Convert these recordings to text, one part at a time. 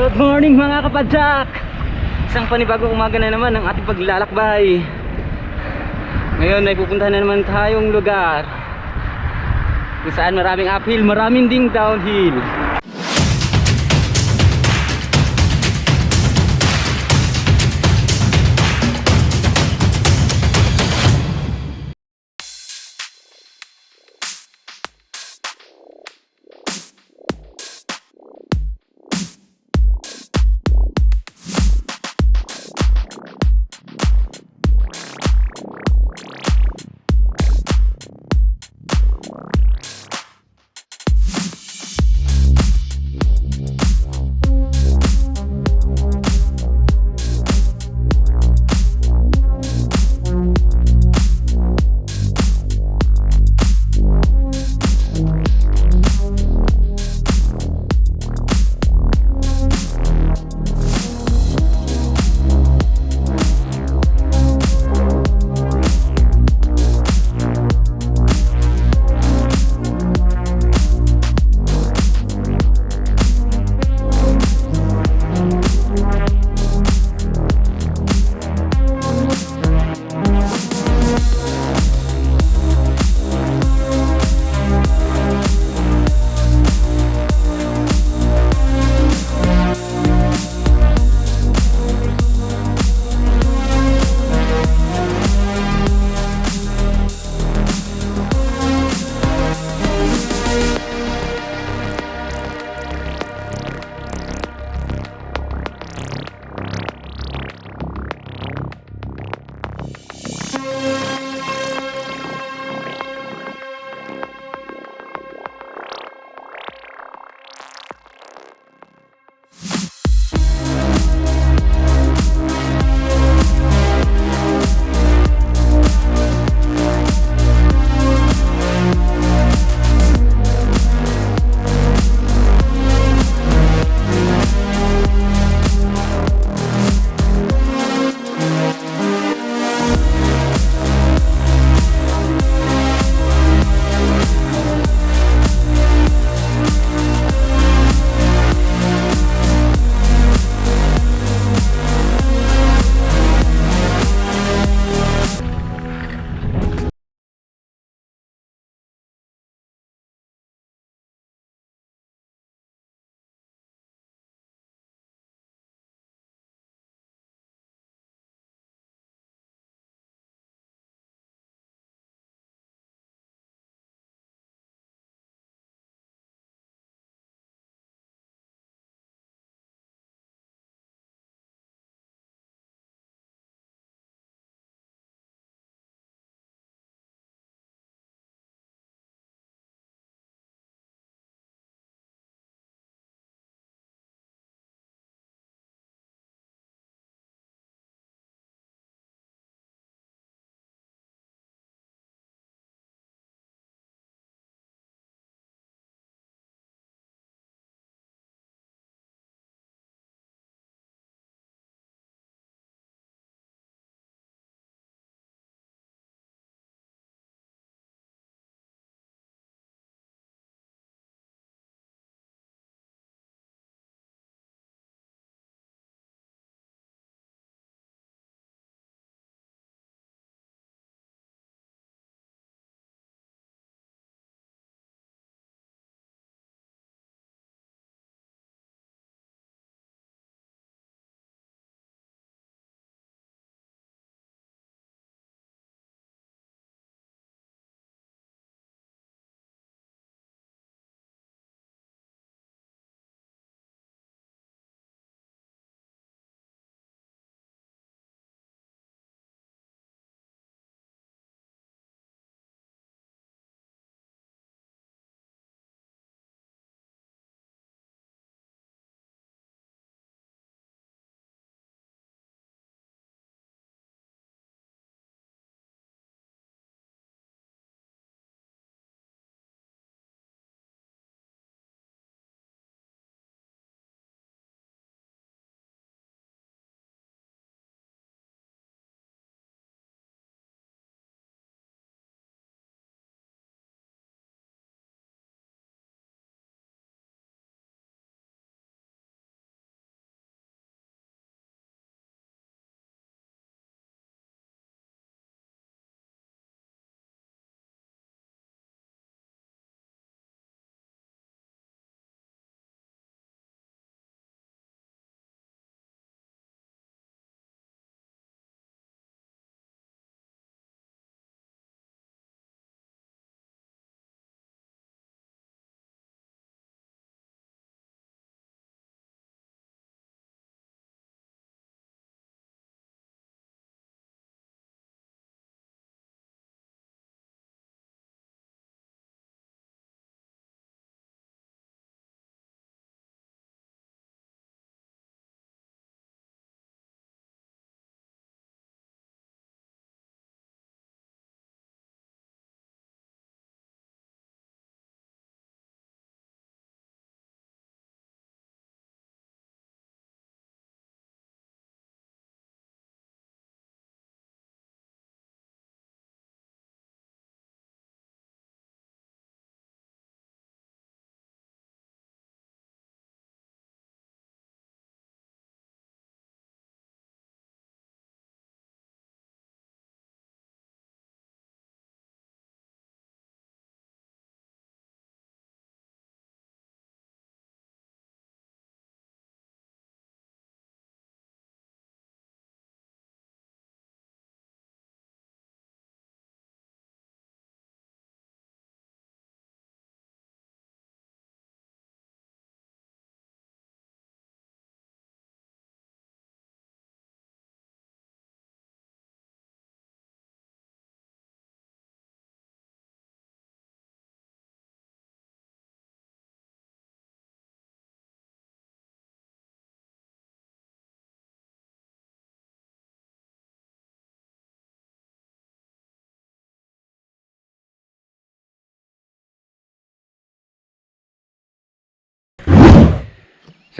Good morning mga kapadyak! Isang panibagong umaga na naman ang ating paglalakbay. Ngayon ay pupuntahan na naman tayong lugar kung saan maraming uphill, maraming ding downhill.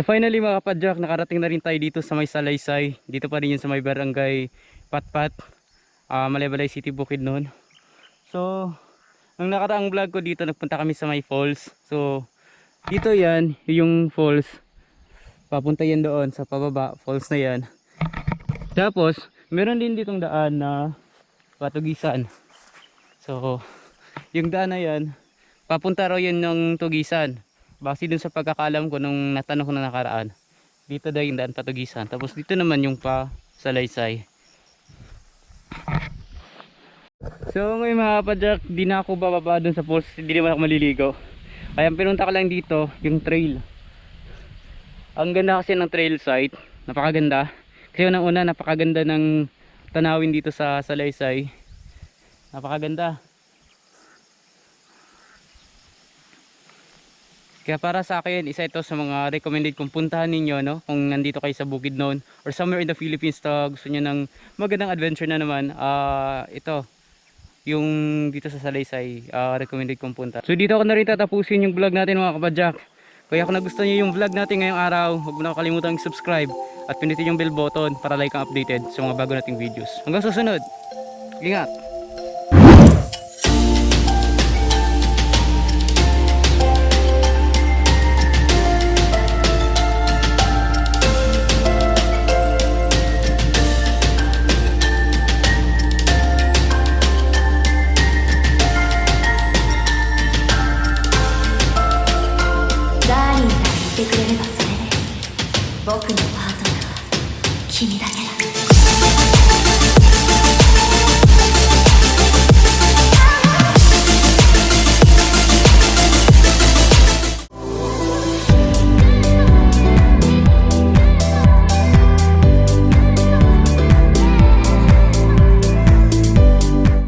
So finally mga kapadyak, nakarating na rin tayo dito sa may Salaysay. Dito pa rin yun sa may barangay Patpat, uh, Malaybalay City, Bukidnon. So, nung nakaraang vlog ko dito, nagpunta kami sa may falls. So, dito yan, yung falls. Papunta yan doon sa pababa, falls na yan. Tapos, meron din ditong daan na patugisan. So, yung daan na yan, papunta raw yun ng tugisan. Base dun sa pagkakalam ko nung natanong ko na nakaraan. Dito daw yung daan patugisan. Tapos dito naman yung pa salaysay. So ngayon mga kapadyak, di na ako bababa dun sa falls. Hindi naman ako maliligo. Kaya pinunta ko lang dito, yung trail. Ang ganda kasi ng trail site. Napakaganda. Kasi unang una, napakaganda ng tanawin dito sa salaysay. Napakaganda. Kaya para sa akin, isa ito sa mga recommended kong puntahan ninyo, no? Kung nandito kayo sa Bukidnon or somewhere in the Philippines to gusto niyo ng magandang adventure na naman, ah ito, yung dito sa Salaysay, ah, recommended kong punta. So dito ako na rin tatapusin yung vlog natin mga kapadyak. Kaya kung nagustuhan niyo yung vlog natin ngayong araw, huwag mo na kalimutan subscribe at pinutin yung bell button para like ang updated sa mga bago nating videos. Hanggang susunod, ingat!